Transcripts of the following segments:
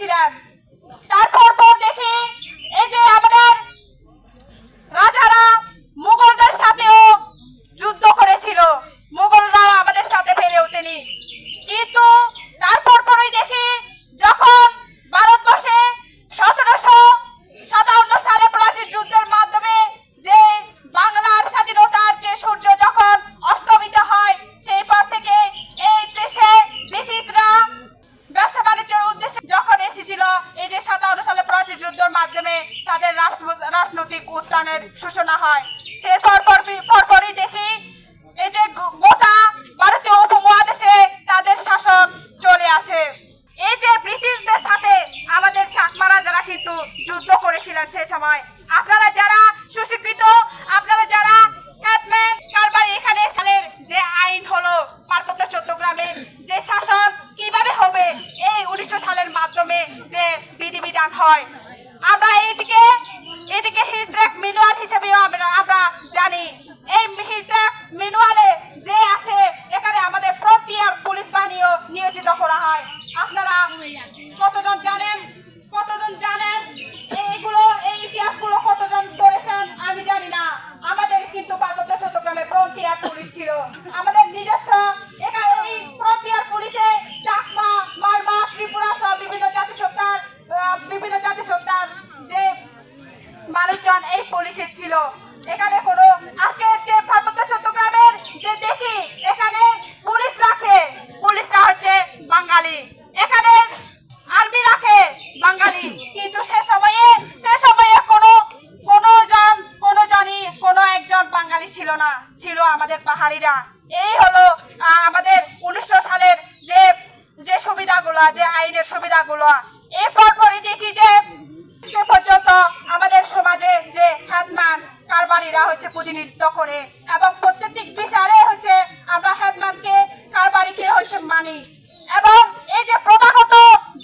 করেছিলাম তারপর পর দেখি এই যে আমাদের রাজারা মুঘলদের সাথেও যুদ্ধ করেছিল। মুঘলরা আমাদের সাথে পেরে ওঠেনি। তাদের রাজনৈতিক উত্থানের সূচনা হয়। সে পরপর, পরপরই দেখি এই যে গোটা ভারতীয় উপমহাদেশে তাদের শাসন চলে আছে। এই যে ব্রিটিশদের সাথে আমাদের চাকমারা যারা কিন্তু যুদ্ধ করেছিলেন সে সময়, আপনারা যারা সুশিক্ষিত, আপনারা যারা এখানে সালের যে আইন হলো পার্বত্য চট্টগ্রামে যে শাসন কীভাবে হবে, এই উনিশশো সালের মাধ্যমে যে বিধিবিধান হয় আমরা এদিকে এদিকে হিজরাক মিনুয়াল হিসেবেও আমরা আমরা জানি। এই হিজরাক মিনুয়ালে যে আছে, এখানে আমাদের প্রতি পুলিশ বাহিনীও নিয়োজিত করা হয়। আপনারা কতজন জানেন কতজন জানেন এইগুলো এই ইতিহাসগুলো কতজন পড়েছেন আমি জানি না আমাদের কিন্তু পার্বত্য চট্টগ্রামে ফ্রন্টিয়ার পুলিশ ছিল আমাদের নিজস্ব এখানে এই ফ্রন্টিয়ার পুলিশে চাকমা মারমা ত্রিপুরা সহ বিভিন্ন জাতিসত্তার আহ, বিভিন্ন জাতিসত্তার যে মানুষজন এই পুলিশে ছিল। এখানে কোনো আজকে যে পার্বত্য চট্টগ্রামের যে দেখি, এখানে পুলিশ রাখে। পুলিশরা হচ্ছে বাঙালি। এখানে আর্মি রাখে বাঙালি। কিন্তু সে সময়ে সে সময়ে কোনো কোনো জন, কোনো জনই, কোনো একজন বাঙালি ছিল না, ছিল আমাদের পাহাড়িরা। এই হলো আমাদের উনিশশো সালের যে যে সুবিধাগুলো, যে আইনের সুবিধাগুলো। এরপর পরে দেখি যে পর্যন্ত আমাদের সমাজে যে হেডম্যান কারবারিরা হচ্ছে প্রতিনিধিত্ব করে এবং প্রত্যেকটি বিচারে হচ্ছে আমরা হেডম্যানকে কারবারিকে হচ্ছে মানি এবং এই যে প্রথাগত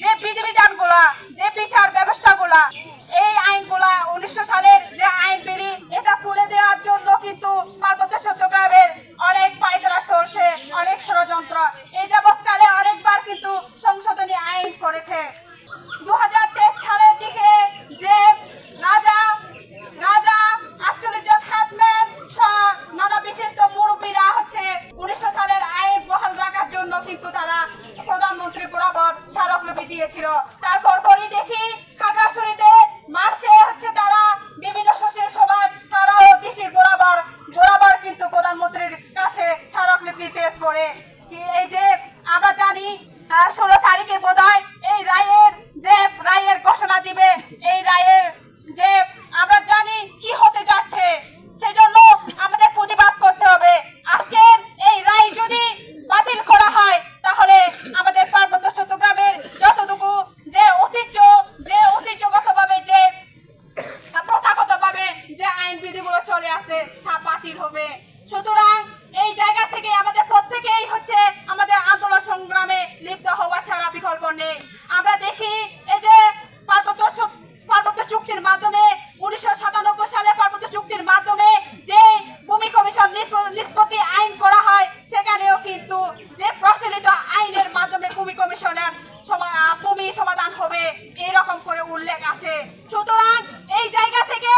যে বিধিবিধানগুলা যে বিচার ব্যবস্থাগুলা এই আইনগুলা উনিশশো সালের যে আইন বিধি এটা তুলে দেওয়ার জন্য কিন্তু পার্বত্য চট্টগ্রামের অনেক পায়তারা চলছে অনেক ষড়যন্ত্র এই যাবৎকালে অনেকবার কিন্তু সংশোধনী আইন করেছে দু সালের দিকে যে রাজা রাজা আটচল্লিশ জন হ্যাটম্যান সহ নানা বিশিষ্ট মুরব্বীরা হচ্ছে উনিশশো সালের আইন বহাল রাখার জন্য কিন্তু তারা প্রধানমন্ত্রী বরাবর স্মারকলিপি দিয়েছিল। তারপর পরে দেখি খাগড়াছড়িতে মার্চে হচ্ছে তারা। বিভিন্ন শোষের তারা তারাও দিশির বরাবর বরাবর কিন্তু প্রধানমন্ত্রীর কাছে স্মারকলিপি পেশ করে। এই যে আমরা জানি ষোলো তারিখে বোধ এই রায়ের যে রায়ের ঘোষণা দিবে, এই রায়ের যে আমরা জানি কি হতে যাচ্ছে সেজন্য আমাদের প্রতিবাদ করতে হবে আজকের এই রায় যদি বাতিল করা হয় তাহলে আমাদের পার্বত্য চট্টগ্রামের যতটুকু যে ঐতিহ্য যে ঐতিহ্যগতভাবে যে প্রথাগতভাবে যে আইন বিধিগুলো চলে আসে তা বাতিল হবে সুতরাং এই জায়গা থেকে আমাদের প্রত্যেকেই হচ্ছে আমাদের আন্দোলন সংগ্রামে লিপ্ত হওয়া ছাড়া বিকল্প নেই আমরা দেখি এই যে পার্বত্য চু- পার্বত্য চুক্তির মাধ্যমে উনিশশো সাতানব্বই সালে পার্বত্য চুক্তির মাধ্যমে যে ভূমি কমিশন নিষ্প- নিষ্পত্তি আইন করা হয় সেখানেও কিন্তু যে প্রচলিত আইনের মাধ্যমে ভূমি কমিশনের সমা- ভূমি সমাধান হবে এরকম করে উল্লেখ আছে সুতরাং এই জায়গা থেকে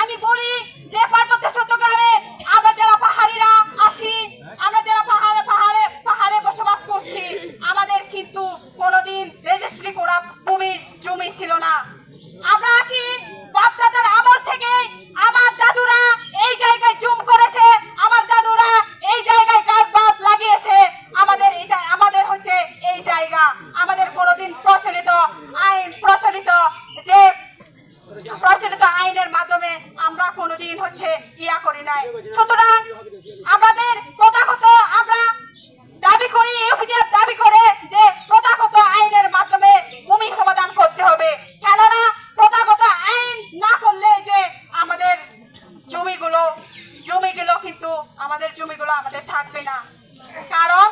আমি বলি যে পার্বত্য চট্টগ্রামে আমরা যারা পাহাড়িরা আছি আমরা যারা পাহাড়ে পাহাড়ে পাহাড়ে বসবাস করছি আমাদের কিন্তু কোনোদিন রেজিস্ট্রি করা ভূমি জমি ছিল না আমরা কি বাপদাদার আমল থেকে আমার দাদুরা এই জায়গায় জুম করেছে আমার দাদুরা এই জায়গায় গাছ বাস লাগিয়েছে আমাদের এটা আমাদের হচ্ছে এই জায়গা আমাদের কোনোদিন প্রচলিত আইন প্রচলিত যে প্রচলিত আইনের মাধ্যমে আমরা কোনোদিন হচ্ছে ইয়া করি নাই। সুতরাং আমাদের প্রথাগত আমরা দাবি করি, ইউপিডিএফ দাবি করে যে প্রথাগত আইনের মাধ্যমে ভূমি সমাধান করতে হবে। কেননা প্রথাগত আইন না করলে যে আমাদের জমিগুলো জমিগুলো কিন্তু আমাদের জমিগুলো আমাদের থাকবে না। কারণ